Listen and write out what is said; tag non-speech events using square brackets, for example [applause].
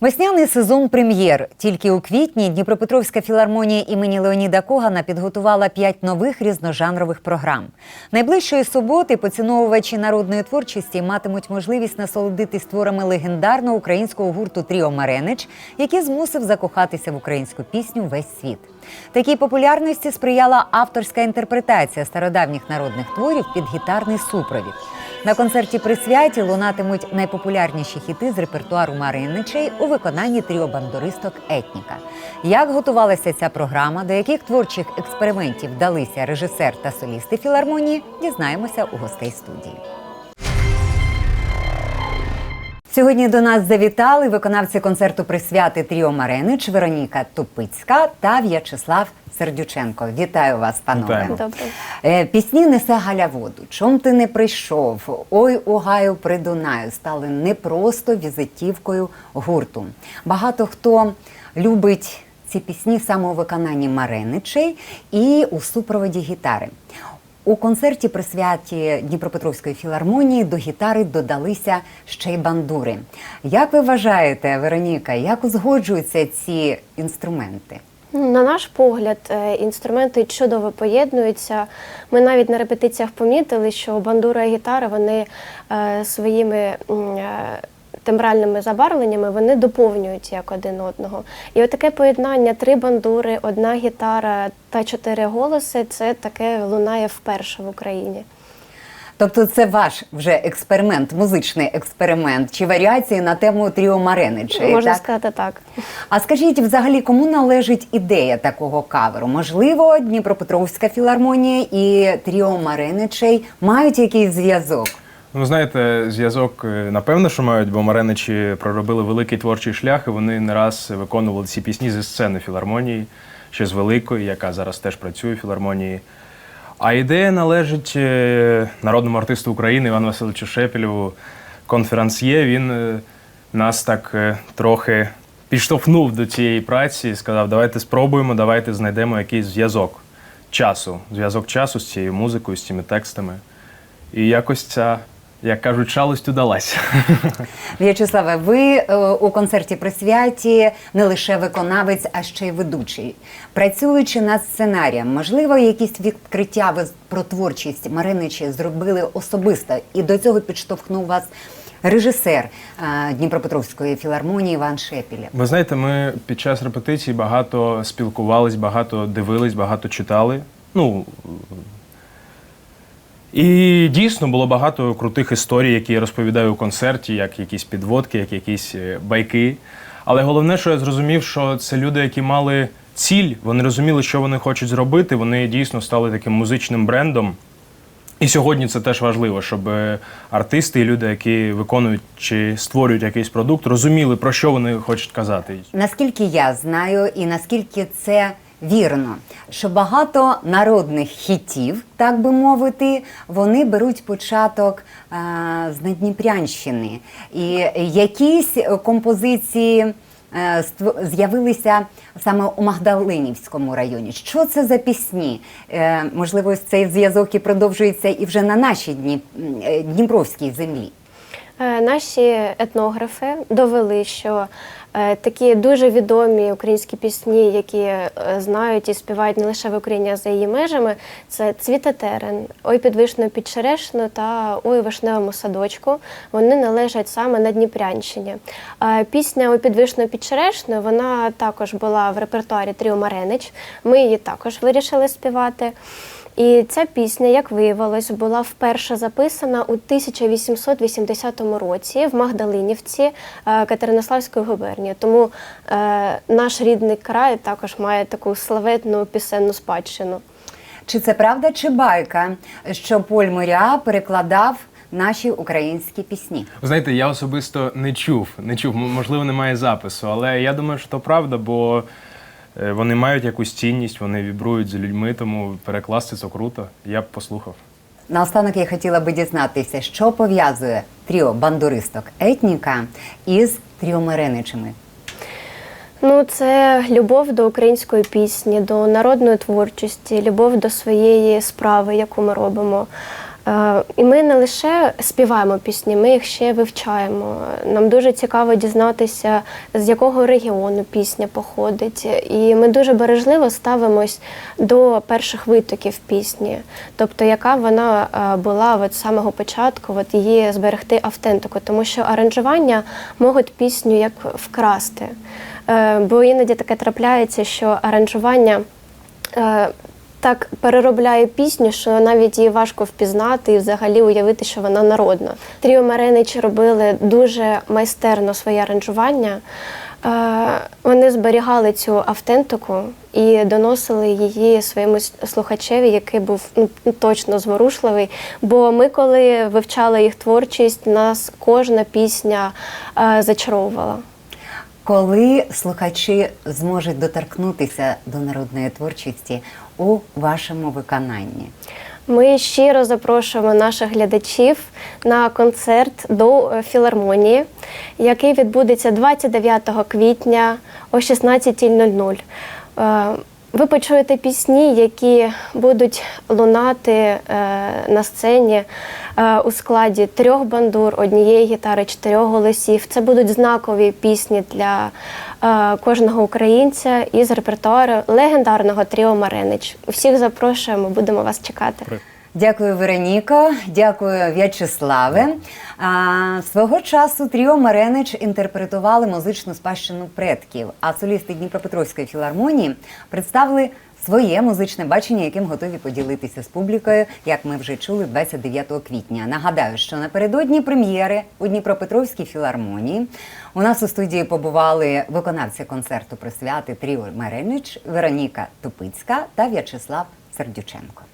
Весняний сезон прем'єр. Тільки у квітні Дніпропетровська філармонія імені Леоніда Когана підготувала п'ять нових різножанрових програм. Найближчої суботи поціновувачі народної творчості матимуть можливість насолодитись творами легендарного українського гурту Тріо Маренич, який змусив закохатися в українську пісню весь світ. Такій популярності сприяла авторська інтерпретація стародавніх народних творів під гітарний супровід. На концерті при святі лунатимуть найпопулярніші хіти з репертуару Мариничей у виконанні тріо бандуристок Етніка. Як готувалася ця програма, до яких творчих експериментів вдалися режисер та солісти філармонії, дізнаємося у гостей студії. Сьогодні до нас завітали виконавці концерту присвяти Тріо Маренич Вероніка Тупицька та В'ячеслав Сердюченко. Вітаю вас, панове. Добре. Е, Пісні несе Галя воду. Чом ти не прийшов? Ой, у гаю при Дунаю стали не просто візитівкою гурту. Багато хто любить ці пісні саме у виконанні Мареничей і у супроводі гітари. У концерті при святі Дніпропетровської філармонії до гітари додалися ще й бандури. Як ви вважаєте, Вероніка, як узгоджуються ці інструменти? На наш погляд, е, інструменти чудово поєднуються. Ми навіть на репетиціях помітили, що бандура і гітара вони е, своїми е, тембральними забарвленнями вони доповнюють як один одного. І отаке поєднання три бандури, одна гітара та чотири голоси це таке лунає вперше в Україні. Тобто це ваш вже експеримент, музичний експеримент чи варіації на тему Тріо Мареничей, Можна так? сказати так. А скажіть, взагалі, кому належить ідея такого каверу? Можливо, Дніпропетровська філармонія і Тріо Мареничей мають якийсь зв'язок? Ну, знаєте, зв'язок, е, напевно, що мають, бо Мареничі проробили великий творчий шлях, і вони не раз виконували ці пісні зі сцени філармонії, ще з великої, яка зараз теж працює в філармонії. А ідея належить е, народному артисту України Івану Васильовичу Шепелєву, конферансьє. Він е, нас так трохи підштовхнув до цієї праці і сказав: давайте спробуємо, давайте знайдемо якийсь зв'язок часу, зв'язок часу з цією музикою, з цими текстами. І якось ця, як кажуть, шалость удалася. [laughs] В'ячеславе, ви е, у концерті при святі не лише виконавець, а ще й ведучий. Працюючи над сценарієм, можливо, якісь відкриття ви про творчість Мариничі зробили особисто, і до цього підштовхнув вас режисер е, Дніпропетровської філармонії Іван Шепілєв. Ви знаєте, ми під час репетицій багато спілкувались, багато дивились, багато читали. Ну. І дійсно було багато крутих історій, які я розповідаю у концерті, як якісь підводки, як якісь е, байки. Але головне, що я зрозумів, що це люди, які мали ціль, вони розуміли, що вони хочуть зробити. Вони дійсно стали таким музичним брендом. І сьогодні це теж важливо, щоб е, артисти і люди, які виконують чи створюють якийсь продукт, розуміли, про що вони хочуть казати. Наскільки я знаю, і наскільки це вірно, що багато народних хітів, так би мовити, вони беруть початок е, з Надніпрянщини. І якісь композиції е, з'явилися саме у Магдалинівському районі. Що це за пісні? Е, можливо, цей зв'язок і продовжується і вже на нашій Дніп... е, Дніпровській землі. Е, Наші етнографи довели, що е, такі дуже відомі українські пісні, які е, знають і співають не лише в Україні, а за її межами, це Цвіте терен, Ой під вишнею під черешню та Ой вишневому садочку. Вони належать саме на Дніпрянщині. Пісня Ой під під черешню вона також була в репертуарі Тріо Маренич. Ми її також вирішили співати. І ця пісня, як виявилось, була вперше записана у 1880 році в Магдалинівці е, Катеринославської губернії. Тому е, наш рідний край також має таку славетну пісенну спадщину. Чи це правда, чи байка, що Поль Моря перекладав наші українські пісні? Знаєте, я особисто не чув, не чув, можливо, немає запису, але я думаю, що то правда, бо вони мають якусь цінність, вони вібрують за людьми, тому перекласти це круто. Я б послухав. Наостанок я хотіла би дізнатися, що пов'язує тріо бандуристок етніка із тріо Миреничами. Ну, це любов до української пісні, до народної творчості, любов до своєї справи, яку ми робимо. Е, І ми не лише співаємо пісні, ми їх ще вивчаємо. Нам дуже цікаво дізнатися, з якого регіону пісня походить. І ми дуже бережливо ставимось до перших витоків пісні, тобто яка вона е, була з самого початку, от її зберегти автентику, тому що аранжування можуть пісню як вкрасти. Е, Бо іноді таке трапляється, що аранжування. Так переробляє пісню, що навіть її важко впізнати і взагалі уявити, що вона народна. Тріо Маренич робили дуже майстерно своє аранжування. Е, Вони зберігали цю автентику і доносили її своєму слухачеві, який був ну, точно зворушливий. Бо ми, коли вивчали їх творчість, нас кожна пісня е, зачаровувала. Коли слухачі зможуть доторкнутися до народної творчості у вашому виконанні? Ми щиро запрошуємо наших глядачів на концерт до е, філармонії, який відбудеться 29 квітня о 16.00. Ви почуєте пісні, які будуть лунати е, на сцені е, у складі трьох бандур, однієї гітари, чотирьох голосів. Це будуть знакові пісні для е, кожного українця із репертуару легендарного тріо Маренич. Усіх запрошуємо, будемо вас чекати. Дякую, Вероніко. Дякую, В'ячеславе. Свого часу Тріо Маренич інтерпретували музичну спадщину предків, а солісти Дніпропетровської філармонії представили своє музичне бачення, яким готові поділитися з публікою, як ми вже чули 29 квітня. Нагадаю, що напередодні прем'єри у Дніпропетровській філармонії у нас у студії побували виконавці концерту присвяти Тріо Маренич Вероніка Тупицька та В'ячеслав Сердюченко.